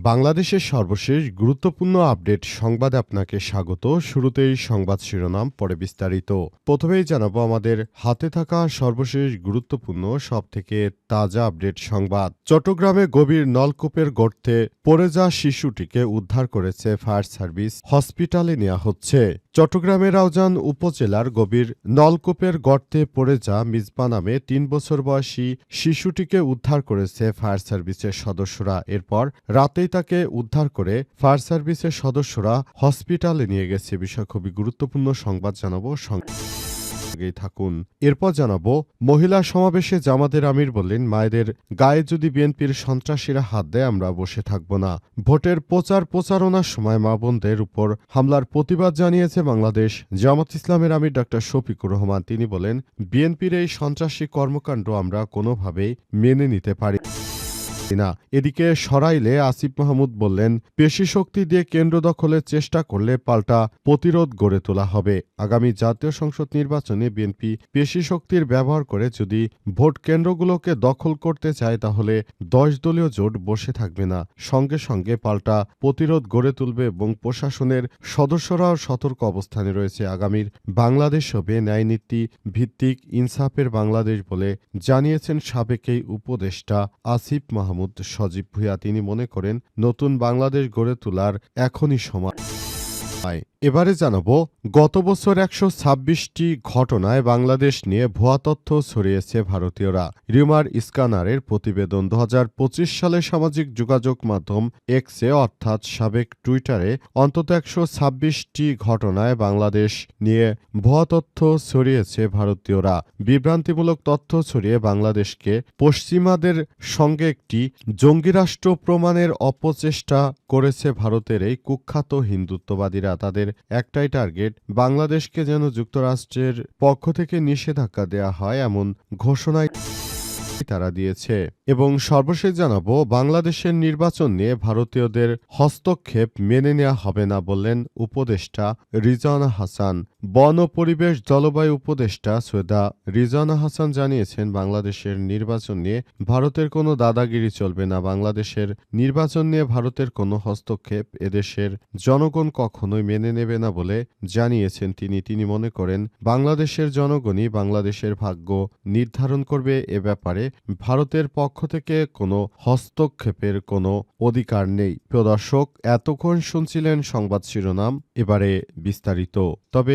বাংলাদেশের সর্বশেষ গুরুত্বপূর্ণ আপডেট সংবাদে আপনাকে স্বাগত। শুরুতেই সংবাদ শিরোনাম, পরে বিস্তারিত। প্রথমেই জানাব আমাদের হাতে থাকা সর্বশেষ গুরুত্বপূর্ণ, সবথেকে তাজা আপডেট সংবাদ। চট্টগ্রামে গভীর নলকূপের গর্তে পড়ে যাওয়া শিশুটিকে উদ্ধার করেছে ফায়ার সার্ভিস, হসপিটালে নেওয়া হচ্ছে। চট্টগ্রামের রাউজান উপজেলার গভীর নলকূপের গর্তে পড়ে যা মিজবা নামে তিন বছর বয়সী শিশুটিকে উদ্ধার করেছে ফায়ার সার্ভিসের সদস্যরা। এরপর রাতেই তাকে উদ্ধার করে ফায়ার সার্ভিসের সদস্যরা হসপিটালে নিয়ে গেছে বিষয় খুবই গুরুত্বপূর্ণ সংবাদ জানাব। সঙ্গেই থাকুন। এরপর জানাব, মহিলা সমাবেশে জামাতের আমির বললেন, মায়েদের গায়ে যদি বিএনপির সন্ত্রাসীরা হাত দেয়, আমরা বসে থাকব না। ভোটের প্রচার প্রচারণার সময় মা বোনদের উপর হামলার প্রতিবাদ জানিয়েছে বাংলাদেশ জামাত ইসলামের আমির ডাক্তার শফিকুর রহমান। তিনি বলেন, বিএনপির এই সন্ত্রাসী কর্মকাণ্ড আমরা কোনোভাবেই মেনে নিতে পারি না। এদিকে সরাইলে আসিফ মাহমুদ বললেন, পেশি শক্তি দিয়ে কেন্দ্র দখলের চেষ্টা করলে পাল্টা প্রতিরোধ গড়ে তোলা হবে। আগামী জাতীয় সংসদ নির্বাচনে বিএনপি পেশি শক্তির ব্যবহার করে যদি ভোট কেন্দ্রগুলোকে দখল করতে চায়, তাহলে দশ দলীয় জোট বসে থাকবে না। সঙ্গে সঙ্গে পাল্টা প্রতিরোধ গড়ে তুলবে এবং প্রশাসনের সদস্যরাও সতর্ক অবস্থানে রয়েছে। আগামীর বাংলাদেশ হবে ন্যায়নীতি ভিত্তিক ইনসাফের বাংলাদেশ বলে জানিয়েছেন সাবেক এই উপদেষ্টা আসিফ মাহমুদ। সজীব ভূঁয়া তিনি মনে করেন নতুন বাংলাদেশ গড়ে তোলার এখনই সময়। এবারে জানাব, গত বছর একশো ছাব্বিশটি ঘটনায় বাংলাদেশ নিয়ে ভুয়া তথ্য ছড়িয়েছে ভারতীয়রা। রিউমার স্কানারের প্রতিবেদন দু হাজার পঁচিশ সালে সামাজিক যোগাযোগ মাধ্যম এক্সে, অর্থাৎ সাবেক টুইটারে, অন্তত একশো ছাব্বিশটি ঘটনায় বাংলাদেশ নিয়ে ভুয়া তথ্য ছড়িয়েছে ভারতীয়রা। বিভ্রান্তিমূলক তথ্য ছড়িয়ে বাংলাদেশকে পশ্চিমাদের সঙ্গে একটি জঙ্গি রাষ্ট্র প্রমাণের অপচেষ্টা করেছে ভারতের এই কুখ্যাত হিন্দুত্ববাদীরা। তাদের একটাই টার্গেট, বাংলাদেশকে যেন যুক্তরাষ্ট্রের পক্ষ থেকে নিষেধাজ্ঞা দেয়া হয় এমন ঘোষণায় তারা দিয়েছে। এবং সর্বশেষ জানাব, বাংলাদেশের নির্বাচন নিয়ে ভারতীয়দের হস্তক্ষেপ মেনে নেওয়া হবে না বললেন উপদেষ্টা রিজান হাসান। বন পরিবেশ জলবায়ু উপদেষ্টা সৈয়দা রিজানা হাসান জানিয়েছেন, বাংলাদেশের নির্বাচন নিয়ে ভারতের কোনো দাদাগিরি চলবে না। বাংলাদেশের নির্বাচন নিয়ে ভারতের কোনো হস্তক্ষেপ এদেশের জনগণ কখনোই মেনে নেবে না বলে জানিয়েছেন তিনি। তিনি মনে করেন, বাংলাদেশের জনগণই বাংলাদেশের ভাগ্য নির্ধারণ করবে এ ব্যাপারে ভারতের পক্ষ থেকে কোনো হস্তক্ষেপের কোনো অধিকার নেই। প্রদর্শক এতক্ষণ শুনছিলেন সংবাদ শিরোনাম, এবারে বিস্তারিত। তবে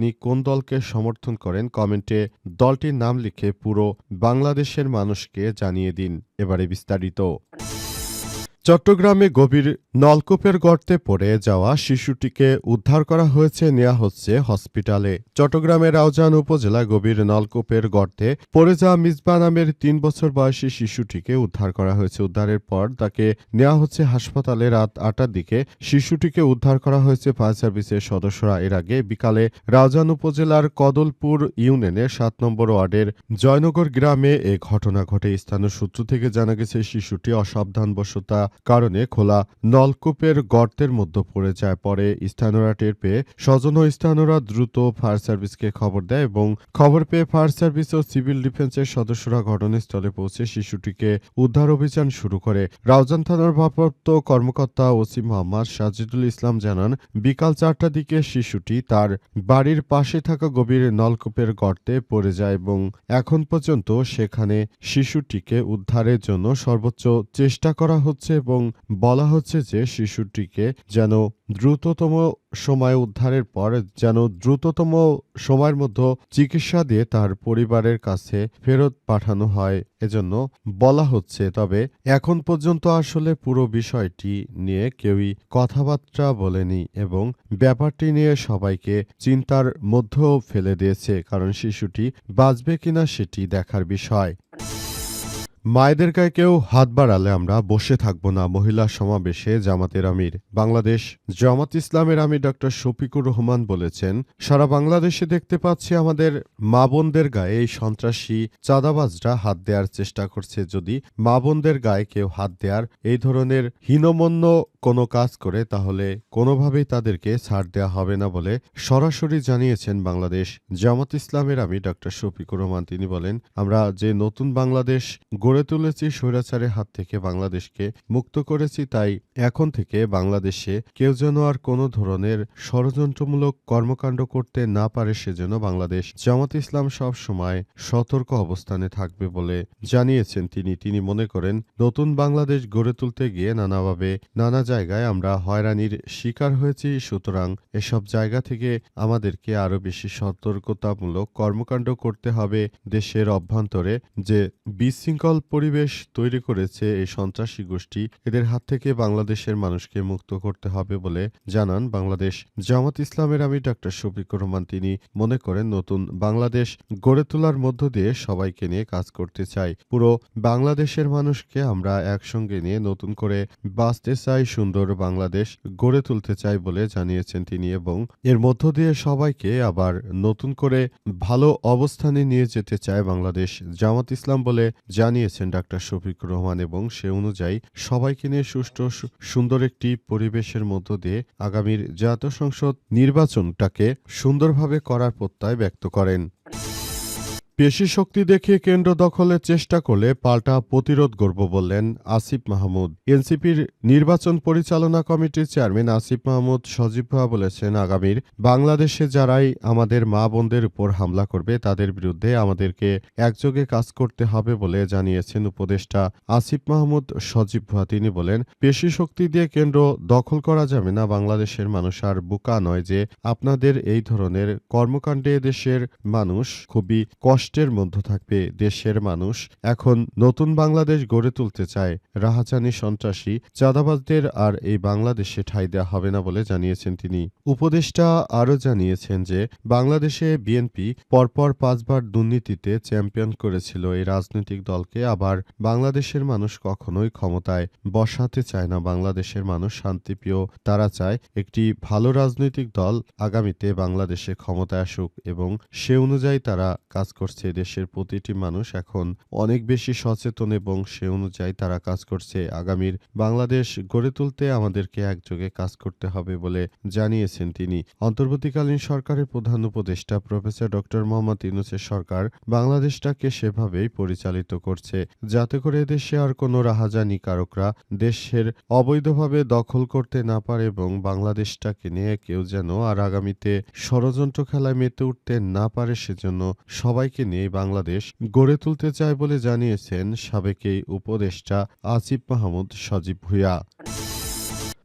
কোন দলকে সমর্থন করেন, কমেন্টে দলটির নাম লিখে পুরো বাংলাদেশের মানুষকে জানিয়ে দিন। এবারে বিস্তারিত। চট্টগ্রামে গভীর নলকূপের গর্তে পড়ে যাওয়া শিশুটিকে উদ্ধার করা হয়েছে নেওয়া হচ্ছে হসপিটালে। চট্টগ্রামের রাউজান উপজেলা গভীর নলকূপের গর্তে পড়ে যাওয়া মিসবা নামের তিন বছর বয়সী শিশুটিকে উদ্ধার করা হয়েছে। উদ্ধারের পর তাকে নেওয়া হচ্ছে হাসপাতালে। রাত আটটার দিকে শিশুটিকে উদ্ধার করা হয়েছে ফায়ার সার্ভিসের সদস্যরা। এর আগে বিকালে রাউজান উপজেলার কদলপুর ইউনিয়নের সাত নম্বর ওয়ার্ডের জয়নগর গ্রামে এ ঘটনা ঘটে। স্থানীয় সূত্র থেকে জানা গেছে, শিশুটি অসাবধানবশতা কারণে খোলা নলকূপের গর্তের মধ্যে পড়ে যায়। পরে স্থানীয়রা টের পেয়ে স্বজন ও স্থানীয়রা দ্রুত ফায়ার সার্ভিসকে খবর দেয় এবং খবর পেয়ে ফায়ার সার্ভিস ও সিভিল ডিফেন্সের সদস্যরা ঘটনাস্থলে পৌঁছে শিশুটিকে উদ্ধার অভিযান শুরু করে। রাউজান থানার ভারপ্রাপ্ত কর্মকর্তা ওসি মোহাম্মদ সাজিদুল ইসলাম জানান, বিকাল চারটার দিকে শিশুটি তার বাড়ির পাশে থাকা গভীর নলকূপের গর্তে পড়ে যায় এবং এখন পর্যন্ত সেখানে শিশুটিকে উদ্ধারের জন্য সর্বোচ্চ চেষ্টা করা হচ্ছে এবং বলা হচ্ছে হয়েছে শিশুটিকে যেন দ্রুততম সময় উদ্ধারের পর যেন দ্রুততম সময়ের মধ্যে চিকিৎসা দিয়ে তার পরিবারের কাছে ফেরত পাঠানো হয় এজন্য বলা হচ্ছে। তবে এখন পর্যন্ত আসলে পুরো বিষয়টি নিয়ে কেউই কথাবার্তা বলেনি এবং ব্যাপারটি নিয়ে সবাইকে চিন্তার মধ্যেও ফেলে দিয়েছে, কারণ শিশুটি বাঁচবে কিনা সেটি দেখার বিষয়। মায়েদের গায়ে কেউ হাত বাড়ালে আমরা বসে থাকব না মহিলা সমাবেশে জামাতের আমির। বাংলাদেশ জামাত ইসলামের আমির ডক্টর শফিকুর রহমান বলেছেন, সারা বাংলাদেশে দেখতে পাচ্ছি আমাদের মা বোনদের গায়ে এই সন্ত্রাসী চাঁদাবাজরা হাত দেওয়ার চেষ্টা করছে। যদি মা বোনদের গায়ে কেউ হাত দেওয়ার এই ধরনের হীনমন্য কোনো কাজ করে, তাহলে কোনোভাবেই তাদেরকে ছাড় দেওয়া হবে না বলে সরাসরি জানিয়েছেন বাংলাদেশ জামাত ইসলামের আমি ডক্টর শফিকুর রহমান। তিনি বলেন, আমরা যে নতুন বাংলাদেশ গড়ে তুলেছি স্বৈরাচারের হাত থেকে বাংলাদেশকে মুক্ত করেছি, তাই এখন থেকে বাংলাদেশে কেউ যেন আর কোনো ধরনের ষড়যন্ত্রমূলক কর্মকাণ্ড করতে না পারে সেজন্য বাংলাদেশ জামাত ইসলাম সব সময় সতর্ক অবস্থানে থাকবে বলে জানিয়েছেন তিনি। তিনি মনে করেন, নতুন বাংলাদেশ গড়ে তুলতে গিয়ে নানাভাবে নানা জায়গায় আমরা হয়রানির শিকার হয়েছি, সুতরাং এসব জায়গা থেকে আমাদেরকে আরও বেশি সতর্কতামূলক কর্মকাণ্ড করতে হবে দেশের অভ্যন্তরে, যে বিশৃঙ্খল পরিবেশ তৈরি করেছে এই সন্ত্রাসী গোষ্ঠী। এদের হাত থেকে বাংলাদেশের মানুষকে মুক্ত করতে হবে বলে জানান বাংলাদেশ। জামাত ইসলামের আমি ডাক্তার শফিকুর রহমান, তিনি মনে করেন, নতুন বাংলাদেশ গড়ে তোলার মধ্য দিয়ে সবাইকে নিয়ে কাজ করতে চাই। পুরো বাংলাদেশের মানুষকে আমরা একসঙ্গে নিয়ে নতুন করে বাঁচতে চাই, সুন্দর বাংলাদেশ গড়ে তুলতে চাই বলে জানিয়েছেন তিনি এবং এর মধ্য দিয়ে সবাইকে আবার নতুন করে ভালো অবস্থানে নিয়ে যেতে চায় বাংলাদেশ জামাত ইসলাম বলে জানিয়েছেন। ডাক্তার শফিক রহমান এবং সে অনুযায়ী সবাইকে নিয়ে সুষ্ঠু সুন্দর একটি পরিবেশের মধ্য দিয়ে আগামীর জাতীয় সংসদ নির্বাচনটাকে সুন্দরভাবে করার প্রত্যয় ব্যক্ত করেন। পেশি শক্তি দেখিয়ে কেন্দ্র দখলের চেষ্টা করলে পাল্টা প্রতিরোধ করব বললেন আসিফ মাহমুদ। এনসিপির নির্বাচন পরিচালনা কমিটির চেয়ারম্যান আসিফ মাহমুদ সজীব বলেছেন, আগামীর বাংলাদেশে যারাই আমাদের মা বোনদের উপর হামলা করবে, তাদের বিরুদ্ধে আমাদেরকে একযোগে কাজ করতে হবে বলে জানিয়েছেন উপদেষ্টা আসিফ মাহমুদ সজীব তিনি বলেন, পেশি শক্তি দিয়ে কেন্দ্র দখল করা যাবে না, বাংলাদেশের মানুষ আর বোকা নয় যে আপনাদের এই ধরনের কর্মকাণ্ডে দেশের মানুষ খুবই কষ্টের মধ্যে থাকবে দেশের মানুষ। এখন নতুন বাংলাদেশ গড়ে তুলতে চায় রাহাজানি সন্ত্রাসী। চাঁদাবাজদের আর এই বাংলাদেশে ঠাঁই দেওয়া হবে না বলে জানিয়েছেন তিনি। উপদেষ্টা আরও জানিয়েছেন যে, বাংলাদেশে বিএনপি পরপর পাঁচবার দুর্নীতিতে চ্যাম্পিয়ন করেছিল এই রাজনৈতিক দলকে। আবার বাংলাদেশের মানুষ কখনোই ক্ষমতায় বসাতে চায় না। বাংলাদেশের মানুষ শান্তিপ্রিয়, তারা চায় একটি ভালো রাজনৈতিক দল আগামীতে বাংলাদেশে ক্ষমতায় আসুক এবং সে অনুযায়ী তারা কাজ করছে। দেশের প্রতিটি মানুষ এখন অনেক বেশি সচেতন এবং সে অনুযায়ী তারা কাজ করছে। আগামীর বাংলাদেশ গড়ে তুলতে আমাদেরকে একযোগে কাজ করতে হবে বলে জানিয়েছেন তিনি। অন্তর্বর্তীকালীন সরকারের প্রধান উপদেষ্টা প্রফেসর ডক্টর মোহাম্মদ ইউনুসের সরকার বাংলাদেশটাকে সেভাবেই পরিচালিত করছে। যাতে করে দেশে আর কোনো রাহাজানি কারকরা দেশের অবৈধভাবে দখল করতে না পারে এবং বাংলাদেশটাকে নিয়ে কেউ যেন আর আগামীতে ষড়যন্ত্র খেলায় মেতে উঠতে না পারে, সেজন্য সবাইকে নিয়ে বাংলাদেশ গড়ে তুলতে চায় বলে জানিয়েছেন সাবেক এই উপদেষ্টা আসিফ মাহমুদ সজীব ভুইয়া।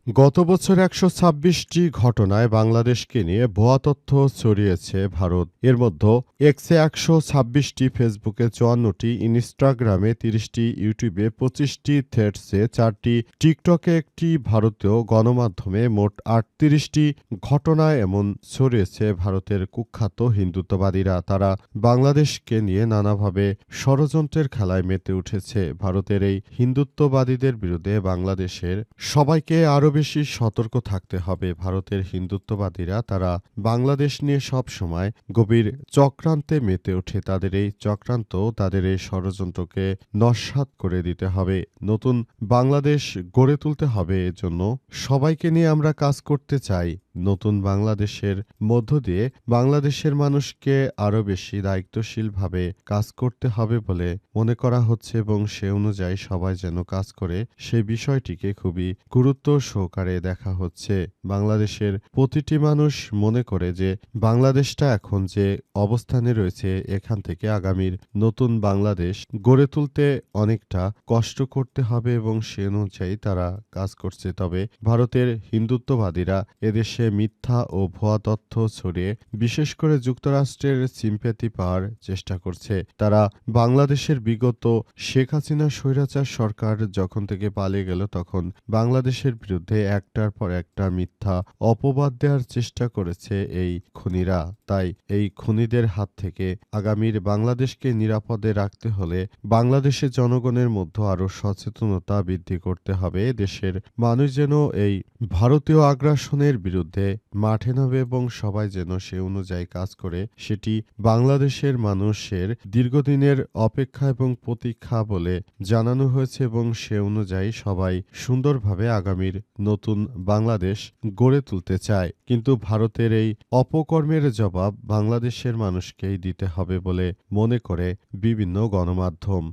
গত বছর একশো ছাব্বিশটি ঘটনায় বাংলাদেশকে নিয়ে ভুয়া তথ্য ছড়িয়েছে ভারত। এর মধ্যে এক্সে একশো ছাব্বিশটি ফেসবুকে চুয়ান্নটি ইনস্টাগ্রামে তিরিশটি ইউটিউবে পঁচিশটি থ্রেডসে চারটি টিকটকে একটি ভারতীয় গণমাধ্যমে মোট আটত্রিশটি ঘটনায় এমন ছড়িয়েছে ভারতের কুখ্যাত হিন্দুত্ববাদীরা। তারা বাংলাদেশকে নিয়ে নানাভাবে ষড়যন্ত্রের খেলায় মেতে উঠেছে। ভারতের এই হিন্দুত্ববাদীদের বিরুদ্ধে বাংলাদেশের সবাইকে আরও বেশি সতর্ক থাকতে হবে। ভারতের হিন্দুত্ববাদীরা তারা বাংলাদেশ নিয়ে সব সময় গভীর চক্রান্তে মেতে ওঠে। তাদের এই চক্রান্ত তাদের এই ষড়যন্ত্রকে নস্বাত করে দিতে হবে। নতুন বাংলাদেশ গড়ে তুলতে হবে। এজন্য সবাইকে নিয়ে আমরা কাজ করতে চাই। নতুন বাংলাদেশের মধ্য দিয়ে বাংলাদেশের মানুষকে আরও বেশি দায়িত্বশীলভাবে কাজ করতে হবে বলে মনে করা হচ্ছে এবং সে অনুযায়ী সবাই যেন কাজ করে সেই বিষয়টিকে খুবই গুরুত্ব সহকারে দেখা হচ্ছে। বাংলাদেশের প্রতিটি মানুষ মনে করে যে বাংলাদেশটা এখন যে অবস্থানে রয়েছে এখান থেকে আগামীর নতুন বাংলাদেশ গড়ে তুলতে অনেকটা কষ্ট করতে হবে এবং সে অনুযায়ী তারা কাজ করছে। তবে ভারতের হিন্দুত্ববাদীরা এদেশে মিথ্যা ও ভুয়া তথ্য ছড়িয়ে বিশেষ করে যুক্তরাষ্ট্রের সিম্প্যাথি পাওয়ার চেষ্টা করছে। তারা বাংলাদেশের বিগত শেখ হাসিনা স্বৈরাচার সরকার যখন থেকে পালিয়ে গেল, তখন বাংলাদেশের বিরুদ্ধে একটার পর একটা মিথ্যা অপবাদ দেওয়ার চেষ্টা করেছে এই খুনিরা। তাই এই খুনিদের হাত থেকে আগামীর বাংলাদেশকে নিরাপদে রাখতে হলে বাংলাদেশের জনগণের মধ্যে আরও সচেতনতা বৃদ্ধি করতে হবে। দেশের মানুষ যেন এই ভারতীয় আগ্রাসনের বিরুদ্ধে মাঠে নামে এবং সবাই যেন সে অনুযায়ী কাজ করে, সেটি বাংলাদেশের মানুষের দীর্ঘদিনের অপেক্ষা এবং প্রতীক্ষা বলে জানানো হয়েছে এবং সে অনুযায়ী সবাই সুন্দরভাবে আগামীর নতুন বাংলাদেশ গড়ে তুলতে চায়। কিন্তু ভারতের এই অপকর্মের জবাব বাংলাদেশের মানুষকেই দিতে হবে বলে মনে করে বিভিন্ন গণমাধ্যম।